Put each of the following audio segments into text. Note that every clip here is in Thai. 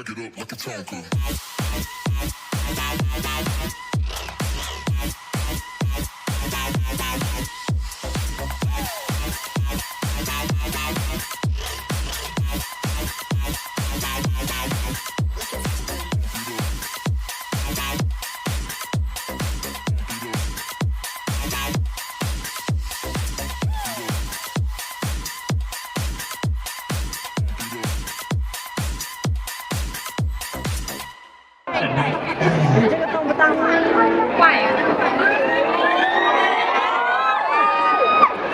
Back it up like a Tonka.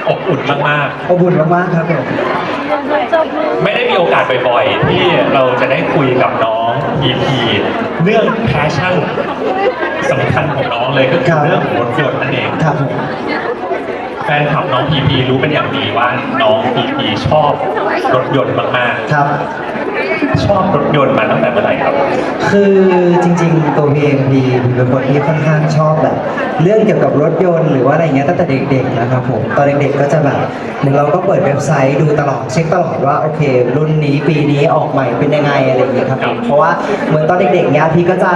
อบอุ่นมากอบอุ่นมากๆครับผมๆ ไม่ได้มีโอกาสบ่อยๆ ที่เราจะได้คุยกับน้องพีพีเรื่องแพชชั่นสำคัญของน้องเลยก็คือเรื่องรถยนต์นั่นเอง ครับผมแฟนคลับน้องพีพีรู้เป็นอย่างดีว่าน้องพีพีชอบรถยนต์มากครับๆ ชอบรถยนต์มาตั้งแต่เมื่อไหร่ครับ คือจริงๆ ตัวพี่เองพีเป็นคนที่ค่อนข้างชอบแบบ เรื่องเกี่ยวกับรถยนต์หรือว่าอะไรเงี้ยตั้งแต่เด็กๆนะครับผมตอนเด็กๆก็จะแบบเหมือนเราก็เปิดเว็บไซต์ดูตลอดเช็คตลอดว่าโอเค รุ่นนี้ปีนี้ออกใหม่เป็นยังไงอะไรอย่างเงี้ยครับผมเพราะว่าเหมือนตอนเด็กๆเนี้ยพี่ก็จะ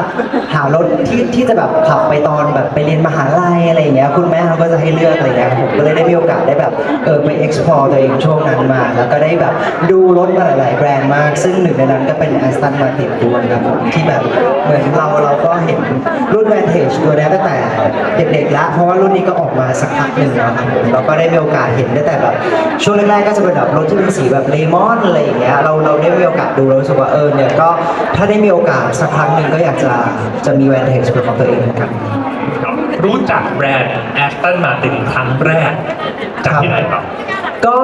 หารถที่ที่จะแบบขับไปตอนแบบไปเรียนมหาลัยอะไรอย่างเงี้ยคุณแม่เขาก็จะให้เลือกอะไรเงี้ยผมก็เลยได้มีโอกาสได้แบบเออไป explore ตัวเองช่วงนั้นมา แล้วก็ได้แบบดูรถมาหลายๆแบรนด์มากซึ่งหนึ่งในนั้นก็เป็น Aston Martin ด้วยครับผมที่แบบเหมือนเราเราก็เห็นรุ่น Vantage ตัวนี้ตั้งแต่เด็กๆแล้วเพราะว่ารุ่นนี้ก็ออกมาสักพักหนึ่งแล้วครับผมเราก็ได้มีโอกาสเห็นตั้งแต่แบบช่วงแรกๆก็จะเป็นแบบรถที่เป็นสีแบบเลมอนอะไรอย่างเงี้ยเราเราได้มีโอกาสดูเรารู้สึกว่าเออเนี่ยก็ถ้าได้มีโอกาสสักครั้งหนึ่งก็อยากจะจะมี Vantage เป็นของตัวเองเหมือนกัน รับรู้จักแบรนด์แอสตันมาตินครั้งแรกจากที่ไหนครับ ก็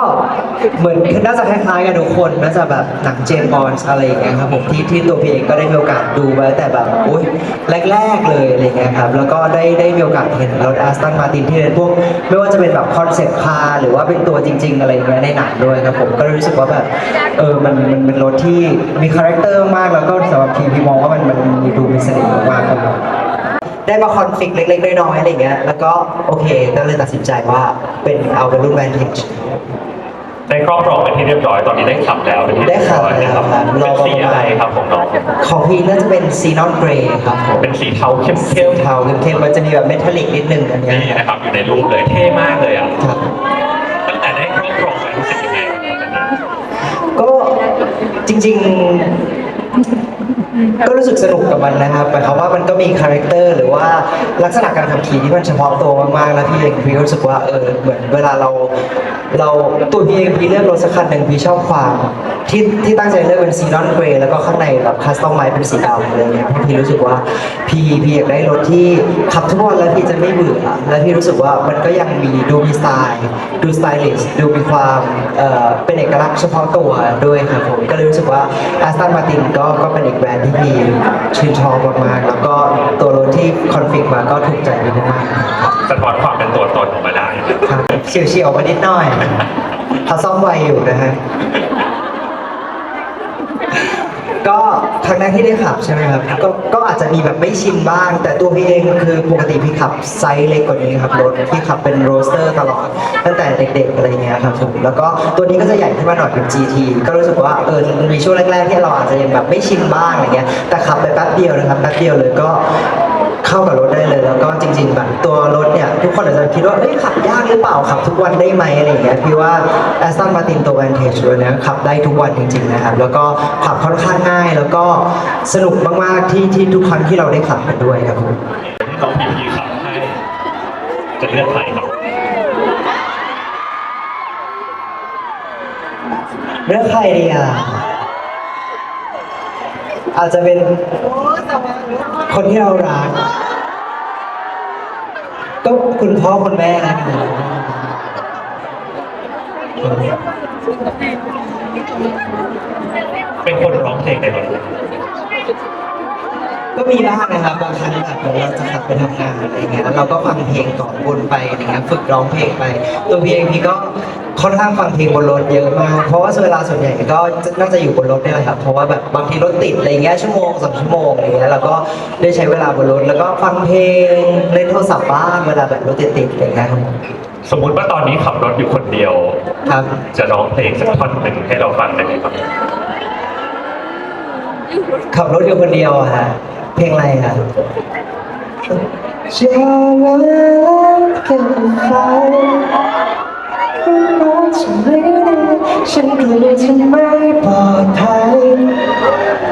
เหมือนน่าจะคล้ายๆกันทุกคนน่าจะแบบหนังเจมส์บอนด์อะไรอย่างเงี้ยครับผมที่ที่ตัวพี่เองก็ได้มีโอกาสดูมาแต่แบบโอ้ยแรกๆเลยอะไรเงี้ยครับแล้วก็ได้ได้มีโอกาสเห็นรถ a สตันมาตินที่เป็นพวกไม่ว่าจะเป็นแบบคอนเซ็ปต์คาร์หรือว่าเป็นตัวจริง ๆ อะไรเงี้ยในหนังด้วยครับผมก็เลยรู้สึกว่าแบบเออมันมันเป็นรถที่มีคาแรคเตอร์มากแล้วก็สำหรับพี่พี่มองว่ามันมันมีดูมีเสน่ห์มากๆครับผม ได้มาคอนฟ lict เล็กๆน้อยๆอะไรเงี้ยแล้วก็โอเคก็เลยตัดสินใจว่าเป็นเอาเป็นรุ่น Vantage ได้ครอบครองเป็นที่เรียบร้อยตอนนี้ได้ขับแล้วเป็นที่ได้เรียบขับร้อยนะครับแล้วครับเป็นสีอะไรครับของน้องของพี่น่าจะเป็นซีนอนเกรย์ครับผมเป็นสีเทาเข้มสีเทาเข้มๆมันจะมีแบบเมทัลลิกนิดนึงอันๆเนี้ยนี่นะครับอยู่ในรูปเลยเท่มากเลยอะครับ ตั้งแต่ได้ครอบครองไปรู้สึกยังไงครับก็จริงๆ ก็รู้สึกสนุกกับมันนะครับหมายความว่ามันก็มีคาแรคเตอร์หรือว่าลักษณะการขับขี่ที่มันเฉพาะตัวมากๆแล้วพี่เองพี่ก็รู้สึกว่าเออเหมือนเวลาเรา เราตัวพี่เองพี่เลือกรถสักคันหนึ่งพี่ชอบความที่ที่ตั้งใจเลือกเป็นซีนอนเกรย์แล้วก็ข้างในแบบคัสตอมไมเป็นสีดำอะไรเงี้ยพราะพี่รู้สึกว่าพี่พี่อยากได้รถที่ขับทุกวันแล้วพี่จะไม่เบื่อและพี่รู้สึกว่ามันก็ยังมีดูมีสไตล์ดูสไตลิชดูมีความเอ่อเป็นเอกลักษณ์เฉพาะตัวด้วยครับผมก็เลยรู้สึกว่า Aston Martin ก็ก็เป็นอีกแบรนด์ที่พี่ชื่นชอบมากๆแล้วก็ตัวรถที่คอนฟิกมาก็ถูกใจพี่มากๆครับสะท้อนความเป็นตัวตนออกมาได้นะครับเฉียวๆมานิดหน่อยเขาซ่อมไวอยู่นะฮะ ก็ครั้งแรกที่ได้ขับใช่ไหมครับก็ก็อาจจะมีแบบไม่ชินบ้าง แต่ตัวพี่เองคือปกติพี่ขับไซส์เล็กกว่านี้ครับรถพี่ขับเป็นโรสเตอร์ตลอดตั้งแต่เด็กๆอะไรเงี้ยครับผมแล้วก็ตัวนี้ก็จะใหญ่ขึ้นมาหน่อยเป็น GT ก็รู้สึกว่าเออมันมีช่วงแรกๆที่เราอาจจะยังแบบไม่ชินบ้างอะไรเงี้ยแต่ขับไปแป๊บเดียวนะครับแป๊บเดียวเลยก็ เข้ากับรถได้เลย แล้วก็จริงๆแบบตัวรถเนี่ยทุกคนอาจจะคิดว่าเอ้ยขับยากหรือเปล่าขับทุกวันได้ไหมอะไรอย่างเงี้ยพี่ว่า Aston Martin ตัว Vantage ตัวเนี้ยขับได้ทุกวันจริงๆนะครับ แล้วก็ขับค่อนข้างง่าย แล้วก็สนุกมากๆที่ที่ทุกครั้งที่เราได้ขับกันด้วยครับผมที่น้องพีพีขับให้จะเลือกใครครับเรื่องใครดีอะอาจจะเป็นคนที่เรารัก ก็คุณพ่อคุณแม่นะเป็นคนร้องเพลงไปหมดเลย ก็มีบ้างนะครับบางครั้งแบบเราจะขับไปทำงานอะไรเงี้ยแล้วเราก็ฟังเพลงก่อนวนไปอะไรเงี้ยฝึกร้องเพลงไป ตัวพี่เองพี่ก็ค่อนข้างฟังเพลงบนรถเยอะมากเพราะว่าเวลาส่วนใหญ่ก็น่าจะอยู่บนรถเนี่ยแหละครับเพราะว่าแบบบางทีรถติดอะไรเงี้ยชั่วโมงสองชั่วโมงอะไรเงี้ยเราก็ได้ใช้เวลาบนรถแล้วก็ฟังเพลงเล่นโทรศัพท์บ้างเวลาแบบรถติดๆอะไรเงี้ยครับผมสมมุติว่าตอนนี้ขับรถอยู่คนเดียว ครับ จะร้องเพลงสักท่อนหนึ่งให้เราฟังได้ไหมครับ ขับรถอยู่คนเดียวอะฮะ เพลงอะไรอะจะรักกันไปรักฉันไม่ได้ฉันกลัวจะไม่ปลอดภัย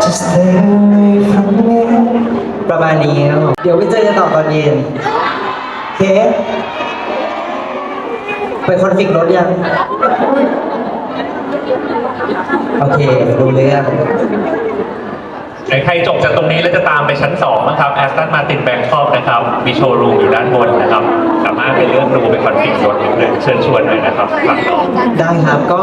Just stay away from me ประมาณนี้เดี๋ยวไปเจอกันต่อตอนเย็นโอเคไปคอนฟิกรถยัง โอเครู้เรื่อง ใครจบจากตรงนี้แล้วจะตามไปชั้น2นะครับแอสตันมาตินแบงคอกนะครับมีโชว์รูมอยู่ด้านบนนะครับามารถไปเลือกดูไปคอนฟิกรถเลยเชิญชวนหน่อยนะครับฝากน้องได้ครับก็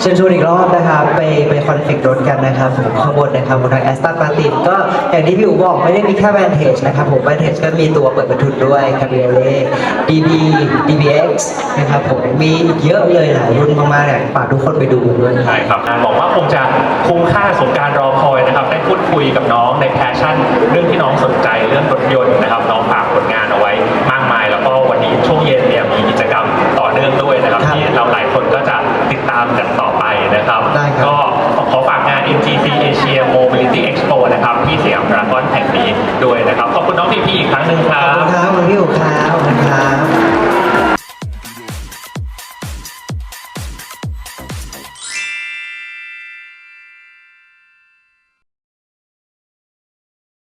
เชิญชวนอีกรอบนะครับไปไปคอนฟิกรถกันนะครับผมข้างบนนะครับบนทางแอสตันมาตินก็อย่างที่พี่อู๋บอกไม่ได้มีแค่แวนเทจนะครับผมแวนเทจก็มีตัวเปิดประทุนด้วยคาบิเล่ DB DBX นะครับผมมีอีกเยอะเลยหลายรุ่นมากๆเนี่ยฝากทุกคนไปดูกันด้วยนะครับ ใช่ครับบอกว่าคงจะคุ้มค่าสมการรอคอยนะครับ ได้พูดคุยกับน้องในแพชชั่น เรื่องที่น้องสนใจเรื่องรถยนต์นะครับ น้องฝากผลงานเอาไว้มากมาย แล้วก็วันนี้ช่วงเย็นเนี่ยมีกิจกรรมต่อเนื่องด้วยนะครับครับที่เราหลายคนก็จะติดตามกันต่อไปนะครับ ได้ครับ ก็ขอฝากงาน MGC Asia Mobility Expo นะครับที่สยามพารากอนแห่งนี้ด้วยนะครับ ขอบคุณน้องพีพีอีกครั้งหนึ่งคขรัอบคุณบครับคุณพี่อู๋ครับขอบคุณครับ